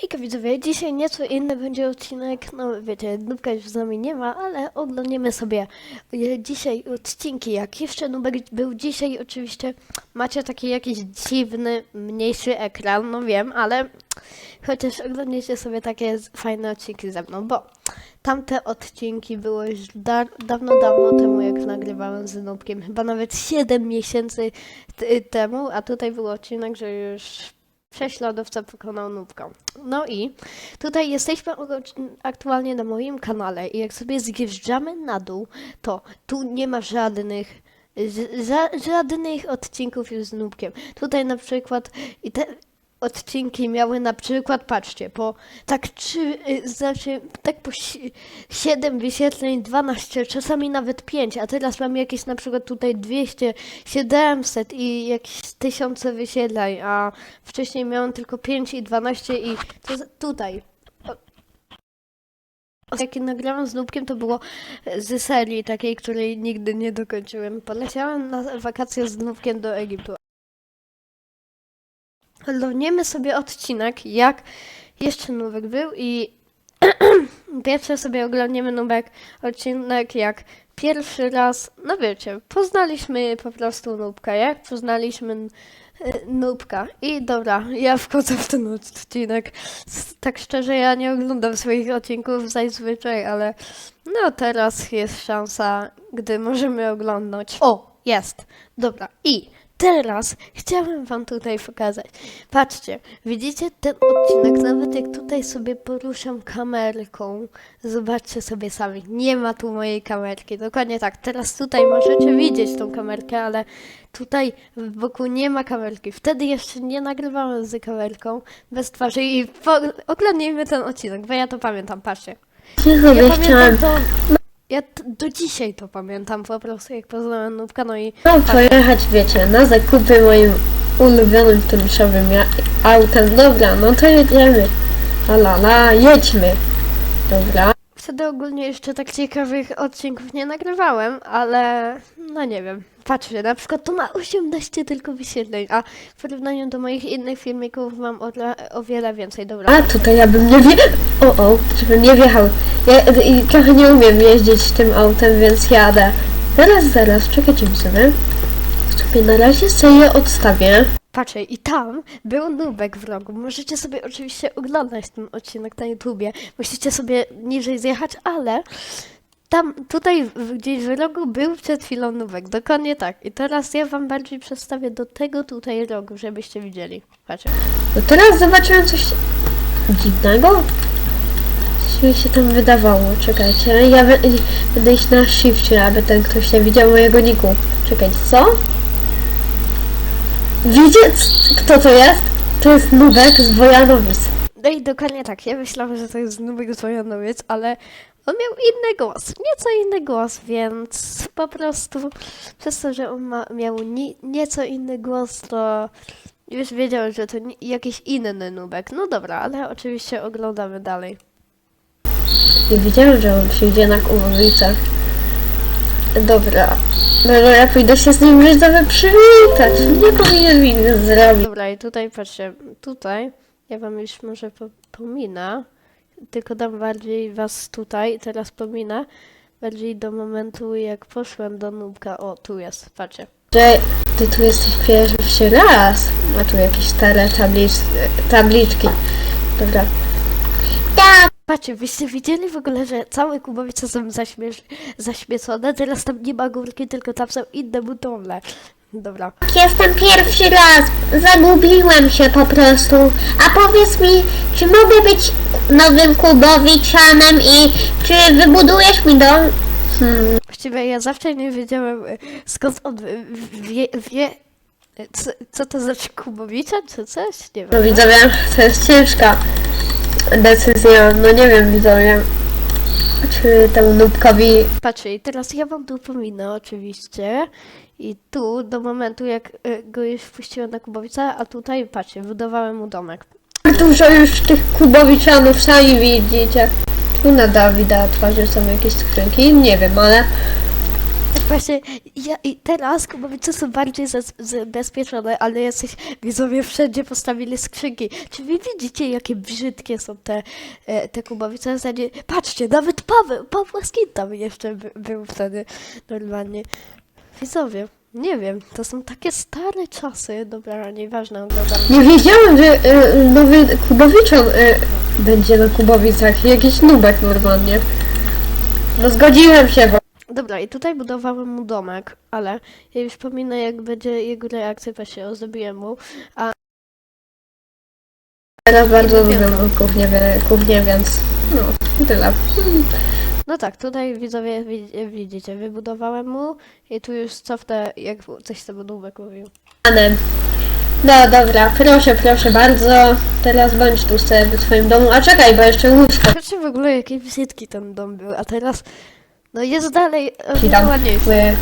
Hejka widzowie, dzisiaj nieco inny będzie odcinek, no wiecie, Nubka już z nami nie ma, ale oglądniemy sobie e, dzisiaj odcinki, jak jeszcze Nubek był. Dzisiaj, oczywiście macie taki jakiś dziwny, mniejszy ekran, no wiem, ale chociaż oglądniecie sobie takie fajne odcinki ze mną, bo tamte odcinki było już da dawno, dawno temu, jak nagrywałem z Nubkiem, chyba nawet 7 miesięcy temu, a tutaj był odcinek, że już prześladowca pokonał nubkę. No i tutaj jesteśmy aktualnie na moim kanale i jak sobie zjeżdżamy na dół, to tu nie ma żadnych żadnych odcinków już z nubkiem. Tutaj na przykład i te odcinki miały na przykład, patrzcie, po tak trzy, y, znaczy tak po 7 wyświetleń, 12, czasami nawet 5, a teraz mam jakieś na przykład tutaj 200, 700 i jakieś tysiące wyświetleń, a wcześniej miałem tylko 5 i 12 i to tutaj. Jakie nagrałem z Nubkiem, to było z serii takiej, której nigdy nie dokończyłem. Poleciałem na wakacje z Nubkiem do Egiptu. Oglądniemy sobie odcinek, jak jeszcze Nubek był i pierwsze sobie oglądniemy Nubek odcinek, jak pierwszy raz, no wiecie, poznaliśmy po prostu Nubka, jak poznaliśmy e, Nubka. I dobra, ja wchodzę w ten odcinek. Tak szczerze, ja nie oglądam swoich odcinków zazwyczaj, ale no teraz jest szansa, gdy możemy oglądać. O, jest. Dobra, i teraz chciałem wam tutaj pokazać. Patrzcie, widzicie ten odcinek, nawet jak tutaj sobie poruszam kamerką, zobaczcie sobie sami, nie ma tu mojej kamerki, dokładnie tak, teraz tutaj możecie widzieć tą kamerkę, ale tutaj w boku nie ma kamerki, wtedy jeszcze nie nagrywałem z kamerką, bez twarzy i po, oglądnijmy ten odcinek, bo ja to pamiętam, patrzcie. Ja pamiętam to, ja do dzisiaj to pamiętam po prostu, jak poznałem Nubka, no i no, pojechać, wiecie, na zakupy moim ulubionym tynszowym ja- autem. Dobra, no to jedziemy. La la, jedźmy. Dobra. Wtedy ogólnie jeszcze tak ciekawych odcinków nie nagrywałem, ale no nie wiem. Patrzcie, na przykład to ma 18 tylko wyświetleń, a w porównaniu do moich innych filmików mam o, o wiele więcej. Dobra. A tutaj ja bym nie wie... O, o, żebym nie wjechał. Ja i trochę nie umiem jeździć tym autem, więc jadę. Zaraz, zaraz, czekajcie sobie. Sobie na razie sobie odstawię. Patrzcie, i tam był Nubek w rogu. Możecie sobie oczywiście oglądać ten odcinek na YouTubie. Musicie sobie niżej zjechać, ale tam, tutaj gdzieś w rogu był przed chwilą Nubek. Dokładnie tak. I teraz ja wam bardziej przedstawię do tego tutaj rogu, żebyście widzieli. Patrzcie. No teraz zobaczyłem coś dziwnego. Coś mi się tam wydawało. Czekajcie, ja będę iść na shifcie, aby ten ktoś nie widział mojego niku. Czekajcie, co? Widzicie, kto to jest? To jest Nubek z Wojanowic. No i dokładnie tak. Ja myślałam, że to jest Nubek Zwojanowiec, ale on miał inny głos. Nieco inny głos, więc po prostu przez to, że on ma, miał ni, nieco inny głos, to już wiedziałem, że to ni- jakiś inny Nubek. No dobra, ale oczywiście oglądamy dalej. Nie wiedziałem, że on przyjdzie na Kubowicach. Dobra. No, no ja pójdę się z nim życiowy przywitać. Nie powinien mi zrobić. Dobra, i tutaj patrzcie, tutaj ja wam już może po, pominę, tylko dam bardziej was tutaj, teraz pominę, bardziej do momentu jak poszłem do Nubka. O, tu jest, patrzcie. że ty tu jesteś pierwszy raz. A tu jakieś stare tablicz, tabliczki. Dobra. Tak. Patrzcie, byście widzieli w ogóle, że całe Kubowice są zaśmiesz- zaśmiecone, teraz tam nie ma górki, tylko tam są inne butle. Dobra. Jestem pierwszy raz. Zagubiłem się po prostu. A powiedz mi, czy mogę być nowym Kubowiczanem i czy wybudujesz mi dom? Hmm. Właściwie ja zawsze nie wiedziałem e, skąd on wie, wie, e, co, co to znaczy Kubowicza, czy coś? Nie wiem. No widzowie, to jest ciężka decyzja. No nie wiem widzowie. Czy temu nubkowi Patrzcie, i teraz ja wam tu pominę oczywiście. I tu do momentu jak e, go już wpuściłem na Kubowice, a tutaj patrzcie, budowałem mu domek. dużo już tych kubowiczanów sami widzicie. Tu na Dawida twarzy są jakieś skrzynki, nie wiem, ale Właśnie, ja, i teraz kubowice są bardziej zabezpieczone, ale jacyś widzowie wszędzie postawili skrzynki. Czy wy widzicie, jakie brzydkie są te, e, te kubowice? W zasadzie, patrzcie, nawet Paweł, Pawłowski tam jeszcze by, był wtedy normalnie. Widzowie, nie wiem, to są takie stare czasy. Dobra, nieważne, oglądam. Nie wiedziałem, że y, nowy Kubowiczan y, będzie na Kubowicach. Jakiś nubek normalnie. No zgodziłem się, bo Dobra, i tutaj budowałem mu domek, ale ja już pominę, jak będzie jego reakcja, właśnie ozdobiłem mu. A teraz bardzo lubię kuchnię, kuchnię, więc no, tyle. No tak, tutaj widzowie wi- widzicie, wybudowałem mu i tu już cofnę, jak coś sobie nubek mówił. No dobra, proszę, proszę bardzo. Teraz bądź tu sobie w swoim domu. A czekaj, bo jeszcze łóżko Patrzcie w ogóle, jaki brzydki ten dom był, a teraz, no jest dalej ci. Ły-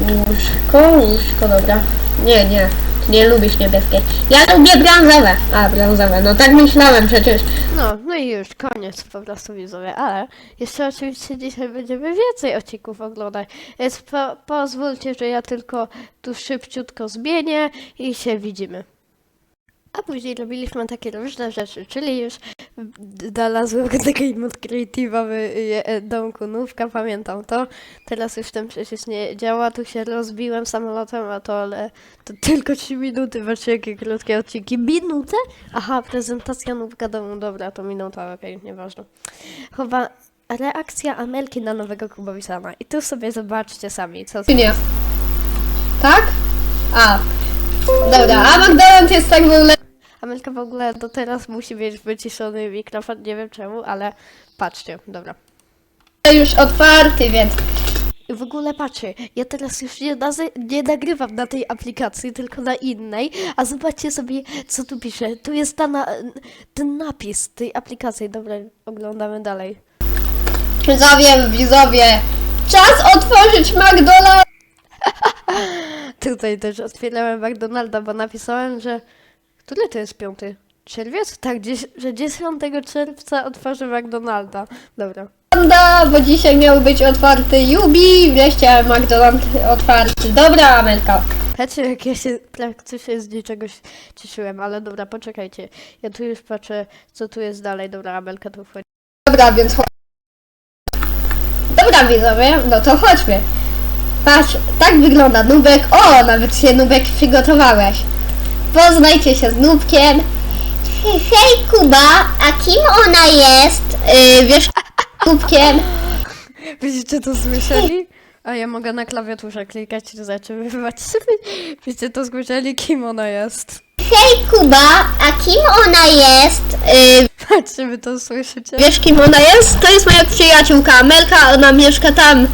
Łóżko, łóżko, dobra. Nie, nie, ty nie lubisz niebieskie. Ja lubię brązowe. A, brązowe, no tak myślałem przecież. No, no i już, koniec po prostu widzowie, ale jeszcze oczywiście dzisiaj będziemy więcej odcinków oglądać, więc po, pozwólcie, że ja tylko tu szybciutko zmienię i się widzimy. A później robiliśmy takie różne rzeczy, czyli już znalazłem taki mod creative'owy e, domku nówka, pamiętam to. Teraz już ten przecież nie działa, tu się rozbiłem samolotem, a to ale to tylko 3 minuty, patrzcie jakie krótkie odcinki. Minutę? Aha, prezentacja nówka domu, dobra, to minuta, okej, nieważne. Chyba reakcja Amelki na nowego Kubowisana. I tu sobie zobaczcie sami, co Czy nie? Tak? A. Dobra, a McDonald's jest tak w ogóle... Amelka w ogóle do teraz musi mieć wyciszony mikrofon, nie wiem czemu, ale patrzcie, dobra. już otwarty, więc... W ogóle patrzcie, ja teraz już nie, nie nagrywam na tej aplikacji, tylko na innej, a zobaczcie sobie, co tu pisze. Tu jest ta na, ten napis tej aplikacji. Dobra, oglądamy dalej. Widzowie, widzowie, czas otworzyć McDonald's! Tutaj też otwierałem McDonalda, bo napisałem, że... Który to jest piąty? Czerwiec? Tak, dzies- że 10 czerwca otworzę McDonalda. Dobra. Bo dzisiaj miał być otwarty Jubi, wreszcie McDonald's otwarty. Dobra, Amelka. Patrzcie, jak ja się praktycznie z niczego się cieszyłem, ale dobra, poczekajcie. Ja tu już patrzę, co tu jest dalej. Dobra, Amelka tu wchodzi. Dobra, więc chodź. Dobra, widzowie, no to chodźmy. Patrz, tak wygląda Nubek. O, nawet się Nubek przygotowałeś. Poznajcie się z Nubkiem. Hej, Kuba, a kim ona jest? Yy, wiesz, Nubkiem. Widzicie to słyszeli? A ja mogę na klawiaturze klikać i zatrzymywać. Widzicie to słyszeli, kim ona jest? Hej, Kuba, a kim ona jest? Yy, Patrzcie, wy to słyszycie? Wiesz kim ona jest? To jest moja przyjaciółka Amelka, ona mieszka tam.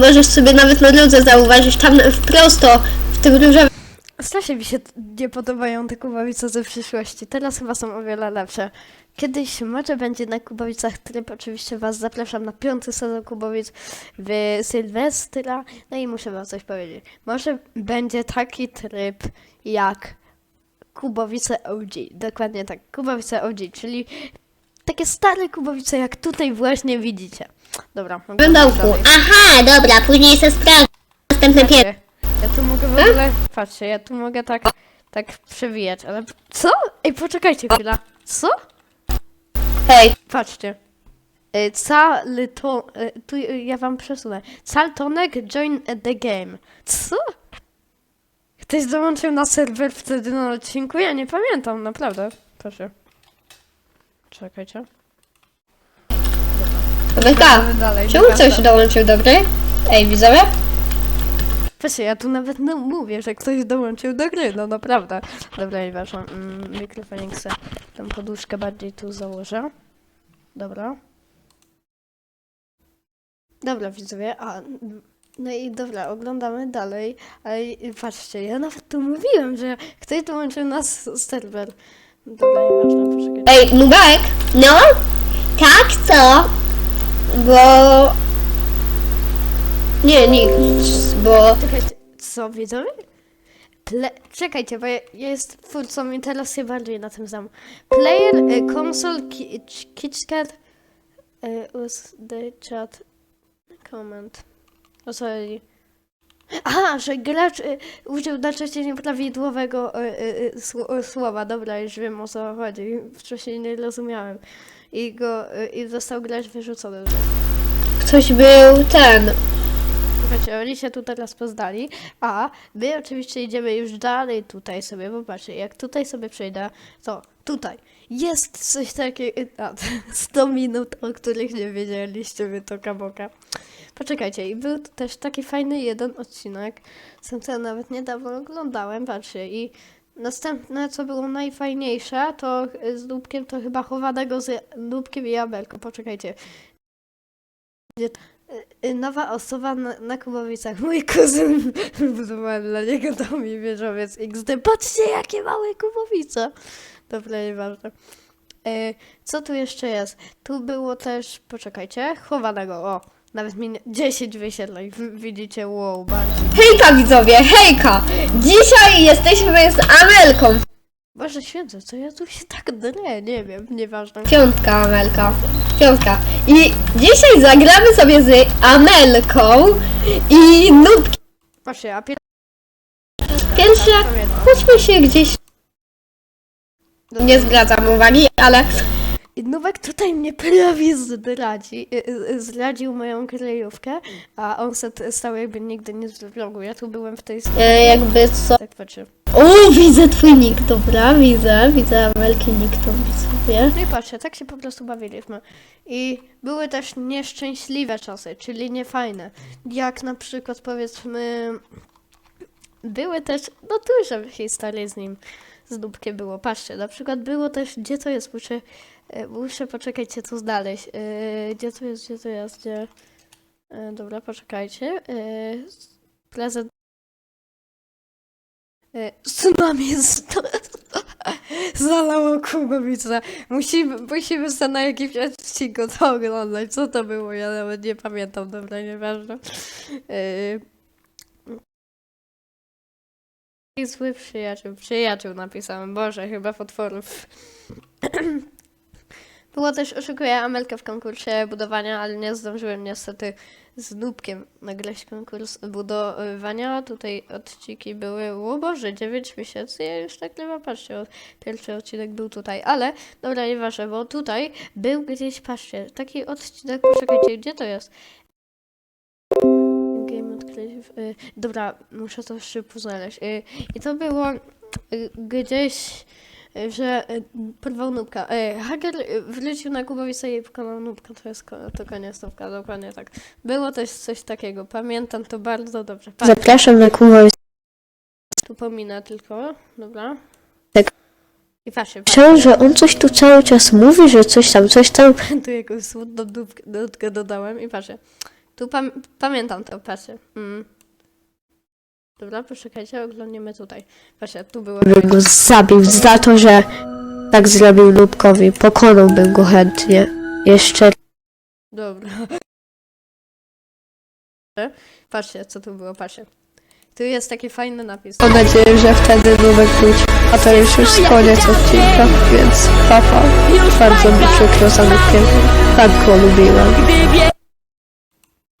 Możesz sobie nawet na drodze zauważyć, tam prosto, w tym różowym Strasznie mi się t- nie podobają te kubawice ze przyszłości. Teraz chyba są o wiele lepsze. Kiedyś może będzie na Kubowicach tryb. Oczywiście Was zapraszam na piąty sezon Kubowic w Sylwestra. No i muszę Wam coś powiedzieć. Może będzie taki tryb jak Kubowice OG. Dokładnie tak. Kubowice OG, czyli takie stare Kubowice, jak tutaj właśnie widzicie. Dobra. mogę dołku. dalej. Aha, dobra, później se sprawdzę. Następne pierwsze. Patrzcie, Ja tu mogę w ogóle. Patrzcie, ja tu mogę tak, tak przewijać, ale. Co? Ej, poczekajcie chwilę. Co? Hej, Patrzcie. Y, Calton. y, Tu y, ja wam przesunę. Caltonek join the game. Co? Ktoś dołączył na serwer wtedy na odcinku? Ja nie pamiętam, naprawdę. Proszę. Czekajcie. Amelka, Gramy dalej. czemu nieważne. ktoś dołączył do gry? Ej, widzowie? Patrzcie, ja tu nawet no, mówię, że ktoś dołączył do gry, no naprawdę. Dobra, nieważne. Mm, mikrofonik se tą poduszkę bardziej tu założę. Dobra. Dobra, widzowie, a... No i dobra, oglądamy dalej, ale patrzcie, ja nawet tu mówiłem, że ktoś dołączył nas serwer. Dobra, nieważne, poczekajcie. Ej, Nubek? No? Tak, co? Bo... Nie, nic, bo... Czekajcie, co widzowie? Ple czekajcie, bo ja, ja jest twórcą i teraz się bardziej na tym znam. Player, y, console, ki KitKat, y, use the chat, comment. O co chodzi? Aha, że gracz y, użył na czacie nieprawidłowego y, y, y, y, słowa. Dobra, już wiem o co chodzi. Wcześniej nie rozumiałem. I go, y, i został gracz wyrzucony. Ktoś był ten. Słuchajcie, oni się tu teraz poznali, a my oczywiście idziemy już dalej tutaj sobie, popatrzcie, jak tutaj sobie przejdę, to tutaj jest coś takiego, a, 100 minut, o których nie wiedzieliście, wy to kaboka. Poczekajcie, i był też taki fajny jeden odcinek, sam ten nawet niedawno oglądałem, patrzcie, i następne, co było najfajniejsze, to y, z Dubkiem, to chyba chowanego z Dubkiem i Abelką, poczekajcie. Y, y, Nowa osoba na, na Kubowicach. Mój kuzyn budowałem dla niego dom i wieżowiec XD. Patrzcie, jakie małe Kubowice. Dobra, nieważne. Co tu jeszcze jest? Tu było też, poczekajcie, chowanego, o. Nawet mi nie- 10 wyświetleń, w- widzicie, wow, bardziej. Hejka widzowie, hejka! Dzisiaj jesteśmy z Amelką. Boże święty, co ja tu się tak drę, nie wiem, nieważne. Piątka Amelka. Piątka. I dzisiaj zagramy sobie z Amelką i Nubkiem. Patrzcie, a pier... Pierwsze, chodźmy się gdzieś. Nie zwracam uwagi, ale Nowak tutaj mnie prawie zdradzi, y, y, zdradził moją kryjówkę, a on stał jakby nigdy nie zrobił. Ja tu byłem w tej e, jakby co. Tak patrzę. O, widzę twój nick, dobra, widzę, widzę Amelki nick, to widzowie. No i patrzcie, tak się po prostu bawiliśmy. I były też nieszczęśliwe czasy, czyli niefajne. Jak na przykład powiedzmy, były też, no duże historie z nim, z Dubkiem było. Patrzcie, na przykład było też, gdzie to jest, muszę, e, muszę poczekajcie, co znaleźć. E, Gdzie to jest, gdzie to jest, gdzie... E, Dobra, poczekajcie. Prezent... Tsunami z... Zalało Kubowice. Musimy, musimy sobie na jakimś odcinku to oglądać. Co to było? Ja nawet nie pamiętam, dobra, nieważne. Yy... I zły przyjaciół. Przyjaciół napisałem. Boże, chyba potworów. Było też oszukuję Amelkę w konkursie budowania, ale nie zdążyłem niestety z Nubkiem nagrać konkurs budowania. Tutaj odcinki były, o Boże, 9 miesięcy, ja już tak nie patrzcie, pierwszy odcinek był tutaj, ale dobra, nieważne, bo tutaj był gdzieś, patrzcie, taki odcinek, poczekajcie, gdzie to jest? Y, dobra, muszę to szybko znaleźć. Y, I to było y, gdzieś, y, że y, porwał nubka. Y, haker y, wrócił na Kubowice i pokonał nubka, to jest ko- to koniec nubka, dokładnie tak. Było też coś takiego, pamiętam to bardzo dobrze. Zapraszam na Kubowice. tu pominę tylko, dobra. Tak. I patrzcie, Myślałem, że on coś tu cały czas mówi, że coś tam, coś tam. tu jakąś smutną nubkę, nutkę dodałem i patrzę. Tu pam pamiętam to, patrzcie. Mm. Dobra, poczekajcie, oglądniemy tutaj. Patrzcie, tu było... Bym go zabił za to, że tak zrobił Nubkowi. Pokonałbym go chętnie. Jeszcze Dobra. Patrzcie, co tu było, patrzcie. Tu jest taki fajny napis. mam nadzieję, że wtedy Nubek wróci. A to już jest koniec odcinka, więc papa. Bardzo mi przykro za Nubkiem. Tak go lubiłam.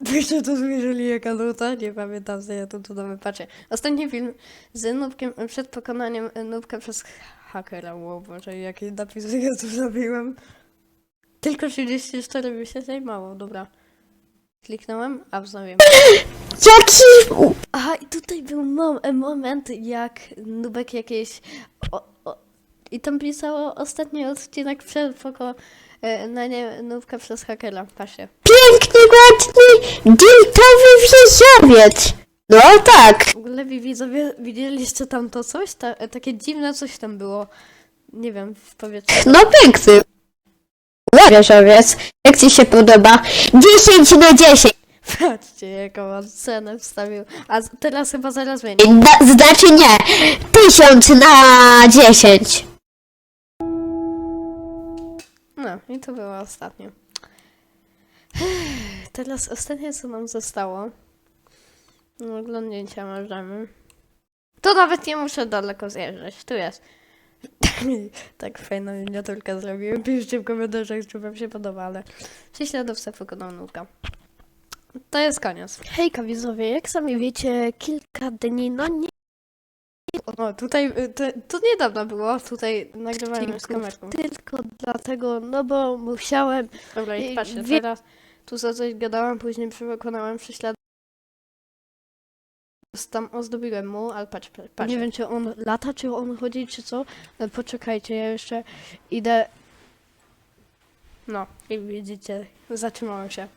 Wyście to zmierzyli jaka nuta? Nie pamiętam, co ja tu dodałem. Patrzcie, ostatni film z Nubkiem, przed pokonaniem Nubka przez hakera. Wow, Boże, jaki napis ja tu zrobiłem. Tylko 34 wyświetleń, mało, dobra. Kliknąłem, a wznowiłem. Jaki... Aha, i tutaj był mom moment, jak Nubek jakieś... O, o, I tam pisało ostatni odcinek przed pokonaniem Nubka przez hakera. Patrzcie. Piękny, ładny, diltowy wieżowiec. No tak. W ogóle wi- widzowie, widzieliście tam to coś? Ta, takie dziwne coś tam było. Nie wiem, w powietrzu. No piękny. Wieżowiec. Jak ci się podoba? 10 na 10. Patrzcie, jaką on cenę wstawił. A z- teraz chyba zaraz. Da, znaczy nie. 1000 na 10. i to było ostatnie. Teraz ostatnie, co nam zostało. No, oglądnięcia możemy. To nawet nie muszę daleko zjeżdżać. Tu jest. tak fajna miniaturka zrobiłem. Piszcie w komentarzach, czy wam się podoba, ale prześladowca pokonał nuka. to jest koniec. Hejka widzowie, jak sami wiecie, kilka dni, no nie O, tutaj, y, to, to niedawno było, tutaj nagrywałem z kamerką. tylko dlatego, no bo musiałem, Dobra, i patrzcie, wie- teraz tu za coś gadałem, później wykonałem prześlad. Tam ozdobiłem mu, ale patrz, patrz. nie wiem czy on lata, czy on chodzi, czy co, no, poczekajcie, ja jeszcze idę, No, i widzicie, zatrzymałem się.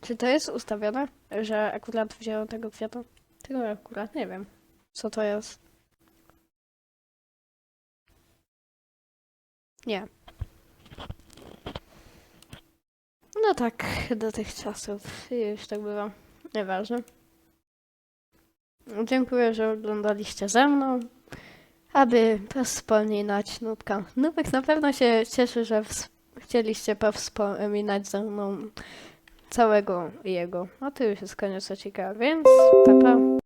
czy to jest ustawione? Że akurat wziąłem tego kwiatu? Tego akurat nie wiem. Co to jest? Nie. No tak, do tych czasów już tak bywa. Nieważne. Dziękuję, że oglądaliście ze mną. Aby wspominać Nubka. Nubek na pewno się cieszy, że chcieliście powspominać ze mną całego jego. A to już jest koniec odcinka, więc pa pa.